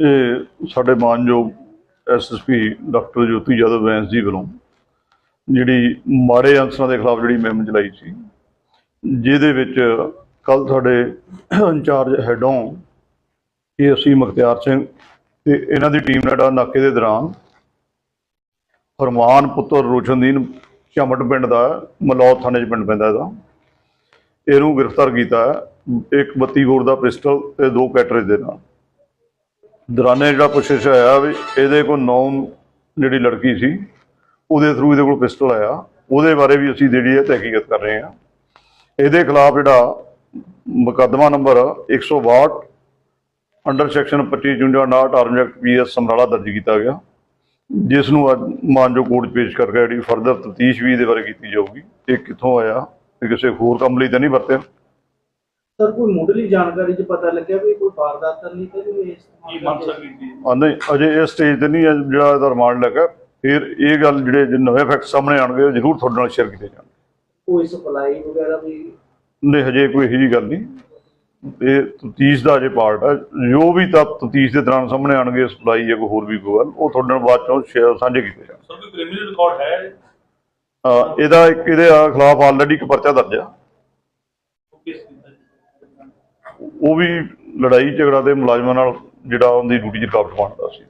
ਇਹ ਸਾਡੇ ਮਾਨਯੋਗ ਐਸਐਸਪੀ ਡਾਕਟਰ ਜੋਤੀ ਯਾਦਵ ਵੈਂਸ ਜੀ ਵੱਲੋਂ ਜਿਹੜੀ ਮਾੜੇ ਅੰਸਰਾਂ ਦੇ ਖਿਲਾਫ ਜਿਹੜੀ ਮੁਹਿੰਮ ਚਲਾਈ ਸੀ ਜਿਹਦੇ ਵਿੱਚ ਕੱਲ ਸਾਡੇ ਇੰਚਾਰਜ ਹੈਡੋਂ ਏਐਸਸੀ ਮੁਖਤਿਆਰ ਸਿੰਘ ਤੇ ਇਹਨਾਂ ਦੀ ਟੀਮ ਨੇ ਨਾਕੇ ਦੇ ਦੌਰਾਨ ਫਰਮਾਨ ਪੁੱਤਰ ਰੋਸ਼ਨਦੀਨ ਚਮਟ ਪਿੰਡ ਦਾ ਹੈ, ਥਾਣੇ 'ਚ ਪਿੰਡ ਪੈਂਦਾ ਇਹਦਾ ਇਹਨੂੰ ਗ੍ਰਿਫਤਾਰ ਕੀਤਾ ਹੈ ਇੱਕ 32 ਬੋਰ ਦਾ ਪਿਸਟਲ ਤੇ ਦੋ ਕੈਟਰੇਜ ਦੇ ਨਾਲ। ਦੌਰਾਨੇ ਜਿਹੜਾ ਪੁੱਛਿਸ਼ ਆਇਆ ਵੀ ਇਹਦੇ ਕੋਲ ਨੌਨ ਜਿਹੜੀ ਲੜਕੀ ਸੀ, ਉਹਦੇ ਥਰੂ ਇਹਦੇ ਕੋਲ ਪਿਸਟਲ ਆਇਆ। ਉਹਦੇ ਬਾਰੇ ਵੀ ਅਸੀਂ ਜਿਹੜੀ ਹੈ ਤਹਿਕੀਕਤ ਕਰ ਰਹੇ ਹਾਂ। ਇਹਦੇ ਖਿਲਾਫ ਜਿਹੜਾ ਮੁਕੱਦਮਾ number 162 under section 2559 arm act PS Samrala ਦਰਜ ਕੀਤਾ ਗਿਆ। ਜਿਸ ਨੂੰ ਅੱਜ ਮਾਨਜੋ ਕੋਰਟ 'ਚ ਪੇਸ਼ ਕਰਕੇ ਜਿਹੜੀ ਫਰਦਰ ਤਫਤੀਸ਼ ਵੀ ਇਹਦੇ ਬਾਰੇ ਕੀਤੀ ਜਾਊਗੀ। ਇਹ ਕਿੱਥੋਂ ਆਇਆ, ਇਹ ਕਿਸੇ ਹੋਰ ਕੰਮ ਲਈ ਤਾਂ ਨਹੀਂ ਵਰਤਿਆ। ਸਰ ਕੋਈ ਮੁੱਢਲੀ ਜਾਣਕਾਰੀ ਚ ਪਤਾ ਲੱਗਿਆ ਵੀ ਕੋਈ ਵਾਰਦਾਤ ਤਾਂ ਨਹੀਂ ਤੇ ਵੀ ਇਸ ਕੀ ਮਕਸਦ ਕੀ ਆ ਨਹੀਂ ਅਜੇ ਇਸ ਸਟੇਜ ਤੇ ਨਹੀਂ ਹੈ ਜਿਹੜਾ ਇਹਦਾ ਰਿਮਾਂਡ ਲੱਗਾ। ਫਿਰ ਇਹ ਗੱਲ ਜਿਹੜੇ ਜੇ ਨਵੇਂ ਫੈਕਟ ਸਾਹਮਣੇ ਆਉਣਗੇ ਉਹ ਜ਼ਰੂਰ ਤੁਹਾਡੇ ਨਾਲ ਸ਼ੇਅਰ ਕੀਤੇ ਜਾਣਗੇ। ਕੋਈ ਸਪਲਾਈ ਵਗੈਰਾ ਵੀ? ਨਹੀਂ ਹਜੇ ਕੋਈ ਇਹੋ ਜਿਹੀ ਗੱਲ ਨਹੀਂ। ਇਹ ਤਫਤੀਸ਼ ਦਾ ਅਜੇ ਪਾਰਟ ਹੈ। ਜੋ ਵੀ ਤੱਥ ਤਫਤੀਸ਼ ਦੇ ਦੌਰਾਨ ਸਾਹਮਣੇ ਆਉਣਗੇ ਸਪਲਾਈ ਜਾਂ ਕੋਈ ਹੋਰ ਵੀ ਕੋਈ ਗੱਲ ਉਹ ਤੁਹਾਡੇ ਨਾਲ ਬਾਅਦ ਚੋਂ ਸ਼ੇਅਰ ਸਾਂਝੇ ਕੀਤੇ ਜਾਣਗੇ। ਸਰ ਕੋਈ ਕ੍ਰਿਮੀਨਲ ਰਿਕਾਰਡ ਹੈ? ਅਹ ਇਹਦਾ ਇੱਕ ਇਹਦੇ ਖਿਲਾਫ ਆਲਰੇਡੀ ਇੱਕ ਪਰਚਾ ਦਰਜ ਆ ਉਹ ਕਿਸ ਕੀਤਾ ਜੀ? ਉਹ ਵੀ ਲੜਾਈ ਝਗੜਾ ਦੇ ਮੁਲਾਜ਼ਮਾਂ ਨਾਲ ਜਿਹੜਾ ਉਹਦੀ ਡਿਊਟੀ 'ਚ ਰੁਕਾਵਟ ਪਾਉਣ ਸੀ।